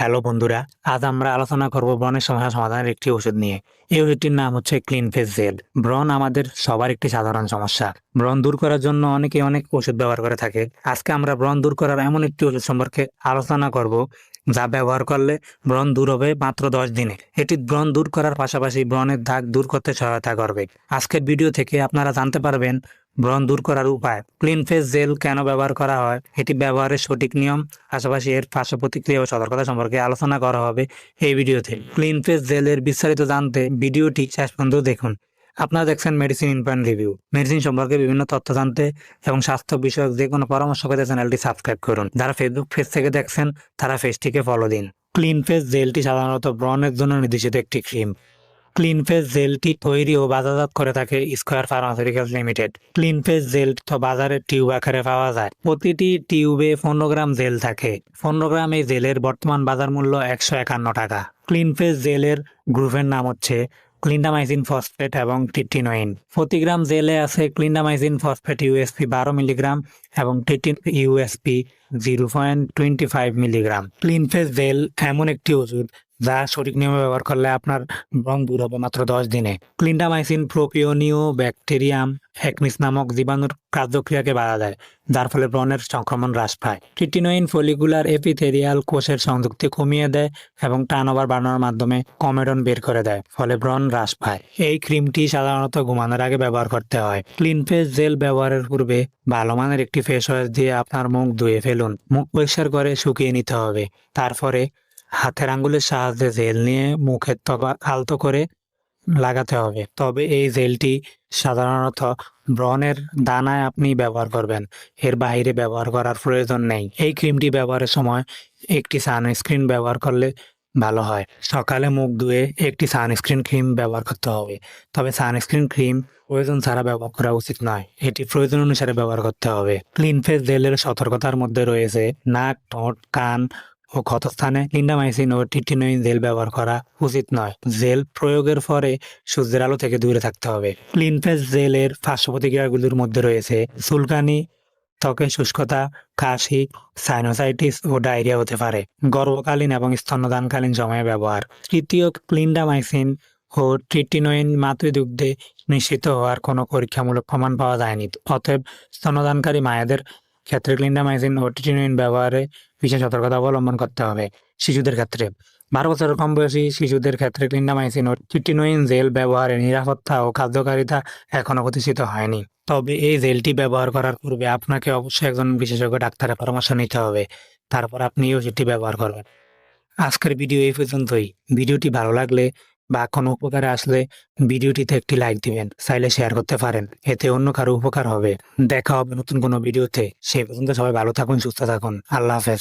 Hello বন্ধুরা, আজ আমরা আলোচনা করব ব্রণের সমস্যা সমাধানের একটি ওষুধ নিয়ে। এই ওষুধটির নাম হচ্ছে ক্লিন ফেস জেল। ব্রণ আমাদের সবার একটি সাধারণ সমস্যা। ব্রণ দূর করার জন্য অনেকে অনেক ওষুধ ব্যবহার করে থাকে। আজকে আমরা ব্রণ দূর করার এমন একটি ওষুধ সম্পর্কে আলোচনা করব, যা ব্যবহার করলে ব্রণ দূর হবে মাত্র দশ দিনে। এটি ব্রণ দূর করার পাশাপাশি ব্রণের দাগ দূর করতে সহায়তা করবে। আজকের ভিডিও থেকে আপনারা জানতে পারবেন ব্রণ দূর করার উপায়। ক্লিন ফেস জেল কেন ব্যবহার করা হয়? এটি ব্যবহারের সঠিক নিয়ম। পাশাপাশি এর পার্শ্ব প্রতিক্রিয়া ও সতর্কতা সম্পর্কে আলোচনা করা হবে এই ভিডিওতে। ক্লিন ফেস জেলের বিস্তারিত জানতে ভিডিওটি শেষ পর্যন্ত দেখুন। আপনারা দেখছেন মেডিসিন ইনপয়েন্ট রিভিউ মেডিসিন সম্পর্কে বিভিন্ন তথ্য জানতে এবং স্বাস্থ্য বিষয়ক যে কোনো পরামর্শ পেতে চ্যানেলটি সাবস্ক্রাইব করুন। যারা ফেসবুক পেজ থেকে দেখছেন, তারা ফেসটিকে ফলো দিন। ক্লিন ফেস জেলটি সাধারণত ব্রণের জন্য নির্দেশিত একটি ক্রিম। ক্লিন ফেস জেলটি তৈরি ও বাজারজাত করে থাকে square pharmaceuticals limited clean face gel তো বাজারে টিউব আকারে পাওয়া যায়। প্রতিটি টিউবে পনেরো গ্রাম জেল থাকে। পনেরো গ্রাম এই জেলের বর্তমান বাজার মূল্য একশো একান্ন টাকা। ক্লিন ফেস জেলের গ্রুপের নাম হচ্ছে ক্লিন্ডামাইজিন ফসফেট এবং টিটিনোইন প্রতি গ্রাম জেলে আছে ক্লিন্ডামাইজিন ফসফেট ইউএসপি বারো মিলিগ্রাম এবং টিটিন USP zero point twenty five milligram. Clean face gel এমন একটি ওষুধ যা সঠিক নিয়মে ব্যবহার করলে আপনার ব্রণ দূর হবে মাত্র দশ দিনে। ক্লিন্ডামাইসিন, প্রোপিওনিও, ব্যাকটেরিয়াম, হ্যাকনিস নামক জীবাণুর কার্যক্রিয়াকে বাধা দেয়, যার ফলে ব্রণের সংক্রমণ হ্রাস পায়। ট্রিটিনোইন ফলিকুলার এপিথেরিয়াল কোষের সংযুক্তি কমিয়ে দেয় এবং টার্নওভার বাড়ানোর মাধ্যমে কমেডন বের করে দেয়, ফলে ব্রণ হ্রাস পায়। এই ক্রিমটি সাধারণত ঘুমানোর আগে ব্যবহার করতে হয়। ক্লিন ফেস জেল ব্যবহারের পূর্বে ভালো মানের একটি ফেস ওয়াশ দিয়ে আপনার মুখ ধুয়ে ফেলুন। মুখ পরিষ্কার করে শুকিয়ে নিতে হবে। তারপরে হাতের আঙ্গুলের সাহায্যে জেল নিয়ে মুখের তবা আলতো করে লাগাতে হবে। তবে এই জেলটি সাধারণত ব্রণের দানায় আপনি ব্যবহার করবেন। এর বাইরে ব্যবহার করার প্রয়োজন নেই। এই ক্রিমটি ব্যবহারের সময় একটি সানস্ক্রিন ব্যবহার করলে ভালো হয়। সকালে মুখ ধুয়ে একটি সানস্ক্রিন ক্রিম ব্যবহার করতে হবে। তবে সানস্ক্রিন ক্রিম প্রয়োজন ছাড়া ব্যবহার করা উচিত নয়। এটি প্রয়োজন অনুসারে ব্যবহার করতে হবে। ক্লিন ফেস জেলের সতর্কতার মধ্যে রয়েছে নাক ঠোঁট কান ও ক্ষতস্থানে লিন্ডামাইসিন ও টিটিনোইন জেল ব্যবহার করা উচিত নয়। জেল প্রয়োগের পরে সূর্যের আলো থেকে দূরে থাকতে হবে। ক্লিন ফেস জেলের পার্শ্ব প্রতিক্রিয়াগুলির মধ্যে রয়েছে চুলকানি ত্বকের শুষ্কতা, কাশি সাইনোসাইটিস ও ডায়রিয়া হতে পারে। গর্ভকালীন এবং স্তন্যদানকালীন সময়ে ব্যবহার। তৃতীয় ক্লিন্ডামাইসিন ও ট্রিটিনোইন মাতৃদুগ্ধে নিশ্চিত হওয়ার কোনো পরীক্ষামূলক প্রমাণ পাওয়া যায়নি। অতএব স্তন্যদানকারী মায়েদের ক্ষেত্রে ক্লিন্ডামাইসিন ও ট্রিটিনোইন ব্যবহারে বিশেষ সতর্কতা অবলম্বন করতে হবে শিশুদের ক্ষেত্রে। বারো বছরের কম বয়সী শিশুদের ক্ষেত্রে ক্লিন্ডামাইসিন ও ট্রিটিনোইন জেল ব্যবহারের নিরাপত্তা ও কার্যকারিতা এখনও প্রতিষ্ঠিত হয়নি। তবে এই জেলটি ব্যবহার করার পূর্বে আপনাকে অবশ্যই একজন বিশেষজ্ঞ ডাক্তারের পরামর্শ নিতে হবে। তারপর আপনি এই ওষুধটি ব্যবহার করবেন। আজকের ভিডিও এই পর্যন্তই। ভিডিওটি ভালো লাগলে বা কোনো উপকারে আসলে ভিডিওটিতে একটি লাইক দিবেন, চাইলে শেয়ার করতে পারেন। এতে অন্য কারও উপকার হবে। দেখা হবে নতুন কোনো ভিডিওতে। সেই পর্যন্ত সবাই ভালো থাকুন, সুস্থ থাকুন। আল্লাহ হাফেজ।